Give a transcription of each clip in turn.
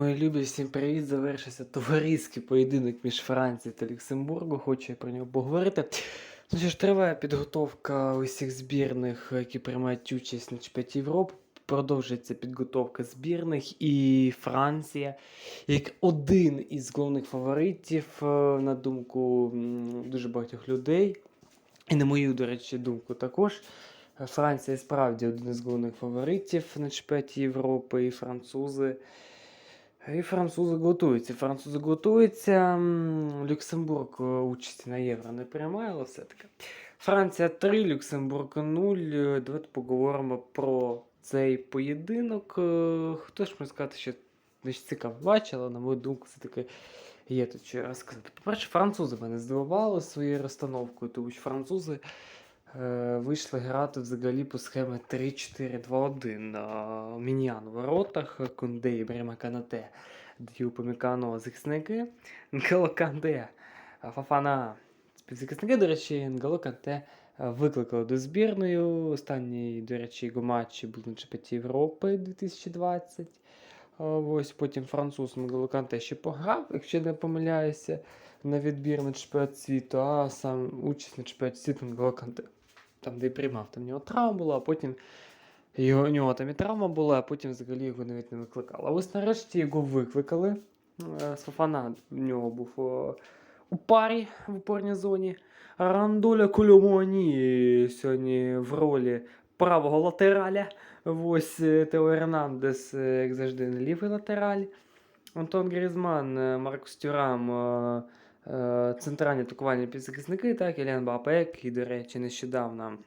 Мої любі, всім привіт! Завершився товариський поєдинок між Францією та Люксембургом. Хочу я про нього поговорити. Ну що ж, триває підготовка усіх збірних, які приймають участь на чемпіонаті Європи. Продовжується підготовка збірних і Франція, як один із головних фаворитів, е, на думку дуже багатьох людей, і на мою, до речі, думку також. Франція справді один із головних фаворитів на чемпіонаті Європи, і французи. І французи готуються. Французи готуються. Люксембург е, участі на євро не приймає, але все-таки. Франція 3, Люксембург 0. Е, Давайте поговоримо про цей поєдинок. Е, Хто ж може сказати, що цікаво бачив, але на мою думку, все-таки є тут що розказати. По-перше, французи мене здивували своєю розстановкою, тому що французи е, вийшли грати взагалі по схемі 3-4-2-1. А, Міньян у воротах, Конде і Брема Канате даю помікано захисники. Нкало Канте, а, Фафана співзахисники, до речі, Нкало Канте викликали до збірної. Останній, до речі, його матчі був на чемпіонаті Європи 2020. Ось потім француз Нкало Канте ще пограв, якщо не помиляюся, на відбір на чемпіонат світу, а сам участь на чемпіонаті світу Нкало Канте. Там, де приймав, там в нього травма була, а потім його, у нього там і травма була, а потім взагалі його навіть не викликали. А ось нарешті його викликали. Е, Софана в нього був о, у парі в опорній зоні. Рандоля Кольомоні сьогодні в ролі правого латераля. Ось е, Тео Ернандес, е, як завжди, лівий латераль. Антон Грізман, Маркус Тюрам, центральні атакувальні підзахисники, так, Іліан Бапек, і, до речі, нещодавно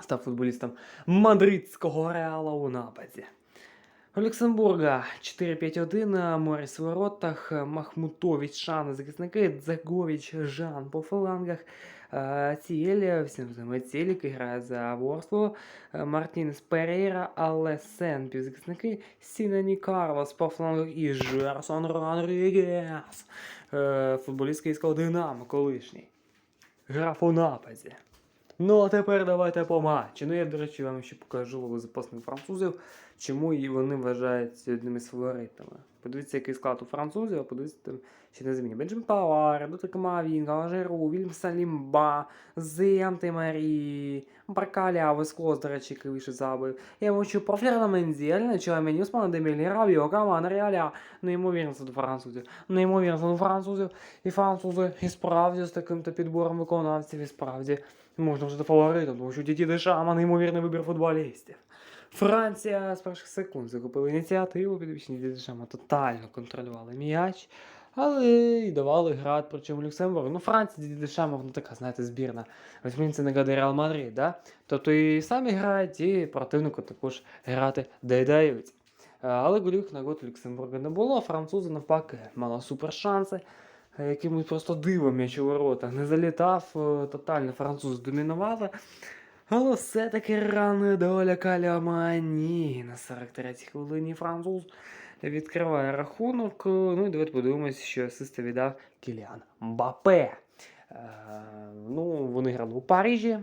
став футболістом мадридського реала у нападі. Люксембурга 4-5-1, Моріс в воротах, Махмутович, Шан захисники, Дзагович, Жан по флангах, Ціель, всім знаємо Ціель, який грає за Ворсло, Мартінес Перейра, Алесен півзахисники, Сінані Карлос по флангах і Жерсон Родрігес, е, футболіст київського Динамо колишній. Грав у нападі. Ну, а тепер давайте по матчі. Ну, я, до речі, вам ще покажу запасних французів, чому і вони вважаються одними з фаворитами. Подивіться, який склад у французів, а подивіться там ще на зміні. Бенджин Павар, Дута Камавінга, Жеру, Вільям Салімба, Зенти Марі, Баркаля, Весклос, до речі, який вийшов забив. Я мовчу про Флера Мензі, Альна мені Усмана Демілі, Рабіо, Каман, Реаля. Неймовірно до французів. Неймовірно до французів. І французи і справді з таким-то підбором виконавців, і справді можна вже до фаворитом, тому що Діді Дешама неймовірний вибір футболістів. Франція з перших секунд захопила ініціативу, підвищені Діді Дешама тотально контролювали м'яч, але і давали грати, причому Люксембург. Ну, Франція Діді Дешама, ну така, знаєте, збірна. Ось мені це нагадує Реал Мадрид, да? Тобто і самі грають, і противнику також грати дають. Е, Але голів нагод у Люксембурга не було, французи навпаки мали супер шанси е, якимось просто дивом м'яч у воротах не залітав, е, тотально французи домінували. Але все-таки рана доля Калямані. На 43-й хвилині француз відкриває рахунок. Е, Ну і давайте подивимося, що асисти віддав Кіліан Мбапе. Е, ну, вони грали у Парижі,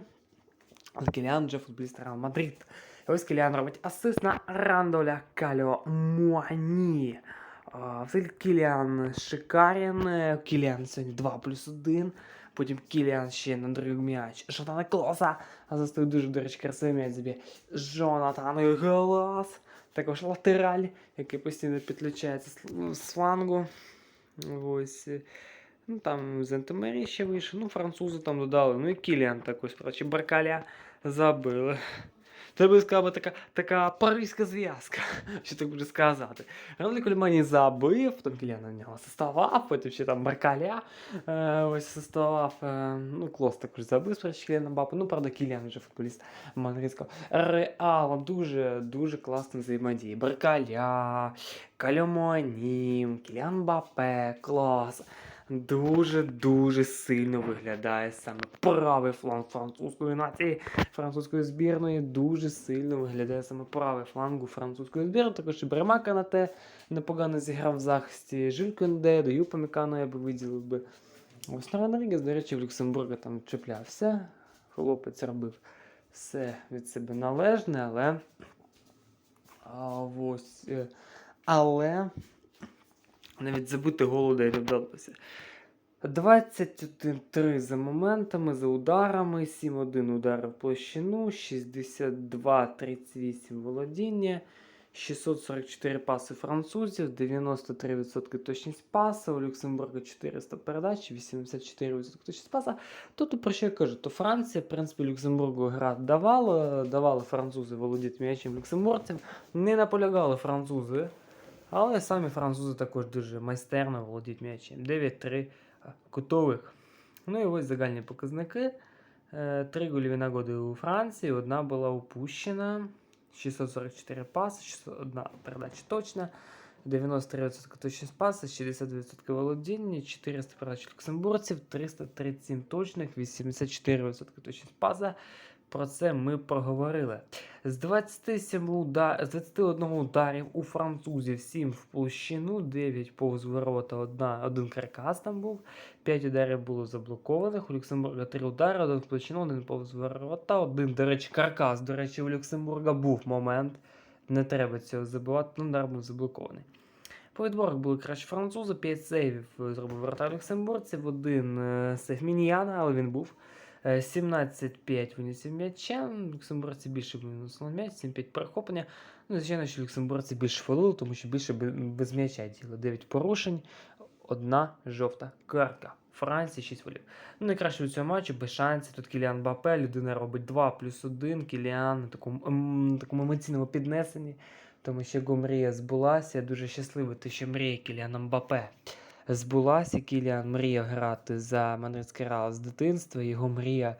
але Кіліан вже футболіст Реал Мадрид. Ось Кіліан робить асист на Рандоля Кальомані. А, Взагалі Кіліан шикарен. Е, Кіліан сьогодні 2 плюс 1. Потім Кіліан ще на другий м'яч. Жонатана Клоса. Застоїть дуже, до речі, красивий м'яч заб'є. Жонатан Глас. Також латераль, який постійно підключається з- з флангу. Ось. Ну, там Зентомері ще вийшов. Ну, французи там додали. Ну і Кіліан також, коротше, Баркаля забили. Це би сказав, би, така, така паризька зв'язка, що так буде сказати. Равлі Кульмані забив, потім Кіліан на нього составав, потім ще там Баркаля е, ось составав. Е, ну, Клос також забив спершу Кіліана Бапа. Ну, правда, Кіліан вже футболіст мадридського. Реал дуже, дуже класно взаємодіє. Баркаля, Кальомані, Кіліан Бапе, клас. Дуже-дуже сильно виглядає саме правий фланг французької нації, французької збірної. Дуже сильно виглядає саме правий фланг у французької збірної. Також і Брема Канате непогано зіграв в захисті. Жиль Конде, до Юпамікану я би виділив би. Ось на Родрігес, до речі, в Люксембурга там чіплявся. Хлопець робив все від себе належне, але. А, ось, е, але Навіть забити голода не вдалося. 21-3 за моментами, за ударами, 7-1 удари в площину, 62-38 володіння, 644 паси французів, 93% точність паса, у Люксембурга 400 передач, 84% точність паса. Тут про що я кажу, то Франція, в принципі, Люксембургу гра давала, давали французи володіти м'ячем люксембурцям, не наполягали французи, але самі французи також дуже майстерно володіють м'ячем. 9-3 кутових. Ну і ось загальні показники. Е, Три гольові нагоди у Франції, одна була упущена. 644 паси, 601 передача точна, 93% точність паса, 60% володіння, 400 передач люксембурців, 337 точних, 84% точність паса. Про це ми проговорили. З 27 удар... з 21 ударів у французів 7 в площину, 9 повз ворота, 1, один каркас там був, 5 ударів було заблокованих. У Люксембурга 3 удари, 1 в площину, 1 повз ворота, 1, до речі, каркас. До речі, у Люксембурга був момент. Не треба цього забувати, ну удар був заблокований. По відборах були краще французи, 5 сейвів зробив ворота люксембурців, один е, сейв Міньяна, але він був. Е, 17-5 винесів м'яча. Люксембурці більше винесли м'яч, 7-5 перехоплення. Ну, звичайно, що люксембурці більше фолили, тому що більше без м'яча діли. 9 порушень, одна жовта карта. Франції 6 голів. Ну, найкраще у цьому матчі без шансів. Тут Кіліан Бапе, людина робить 2 плюс 1. Кіліан на такому, ем, такому емоційному піднесенні, тому що його мрія збулася. Я дуже щасливий, те, що мрія Кіліана Мбапе збулася. Кіліан мріяв грати за Мадридський Реал з дитинства. Його мрія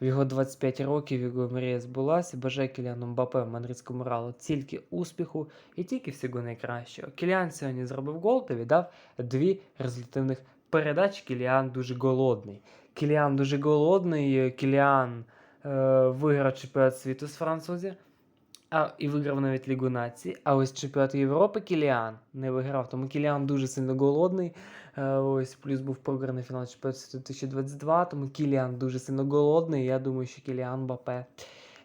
в його 25 років його мрія збулася. Бажаю Кіліану Мбапе в Мадридському Реалу тільки успіху і тільки всього найкращого. Кіліан сьогодні зробив гол та віддав дві результативних передачі. Кіліан дуже голодний. Кіліан дуже голодний. Кіліан е, виграв чемпіонат світу з французів. А, і виграв навіть Лігу націй. А ось чемпіонат Європи Кіліан не виграв, тому Кіліан дуже сильно голодний. Е, ось плюс був програний фінал чемпіонату 2022, тому Кіліан дуже сильно голодний. Я думаю, що Кіліан Бапе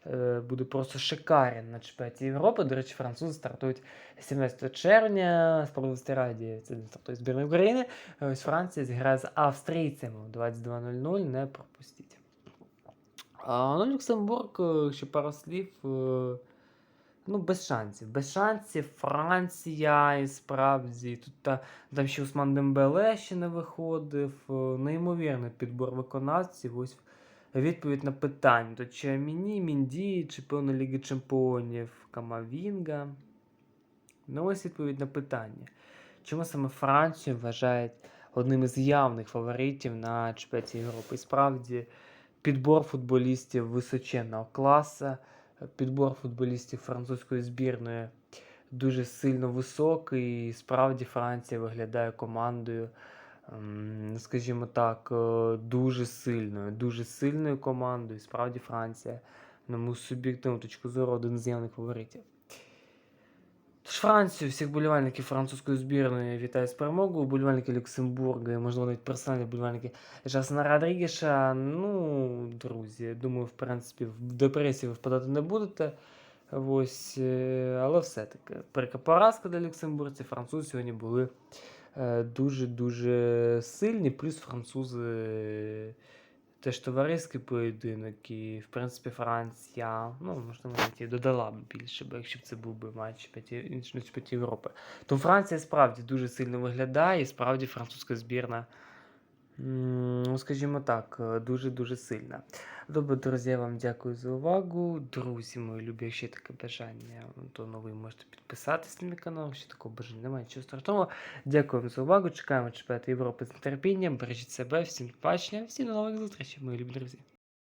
е, буде просто шикарен на чемпіонаті Європи. До речі, французи стартують 17 червня. Справедливості раді це стартує збірна України. Ось Франція зіграє з австрійцями о 22.00. Не пропустіть. А, ну, Люксембург, е, ще пару слів. Ну, без шансів. Без шансів. Франція і справді. Тут та, там ще Усман Дембеле ще не виходив. е, Неймовірний підбор виконавців. Ось відповідь на питання. То чи Міні, Мінді, чемпіони Ліги Чемпіонів, Камавінга. Ну, ось відповідь на питання. Чому саме Францію вважають одним із явних фаворитів на чемпіонаті Європи? І справді підбор футболістів височенного класу, підбор футболістів французької збірної дуже сильно високий. І справді Франція виглядає командою, ем, скажімо так, е, дуже сильною, дуже сильною командою. І справді Франція, на мою суб'єктивну точку зору, один з явних фаворитів. Тож Францію, всіх болівальників французької збірної вітаю з перемогою. Болівальники Люксембурга, можливо, навіть персональні болівальники Жасана Родрігеша. Ну, друзі, думаю, в принципі, в депресію ви впадати не будете. Ось, е, але все-таки перка поразка для люксембурців. Французи сьогодні були е, дуже-дуже сильні. Плюс французи е, теж товариський поєдинок, і, в принципі, Франція, ну, можливо, навіть і додала б більше, бо якщо б це був би матч чемпіонаті Європи. То Франція справді дуже сильно виглядає, і справді французька збірна, скажімо так, е, дуже-дуже сильна. Добре, друзі, я вам дякую за увагу. Друзі мої любі, якщо є таке бажання, то ну, можете підписатись на мій канал, якщо такого бажання немає, нічого страшного. Дякую вам за увагу. Чекаємо чемпіонат Європи з нетерпінням. Бережіть себе, всім побачення, всім до нових зустрічей, мої любі друзі.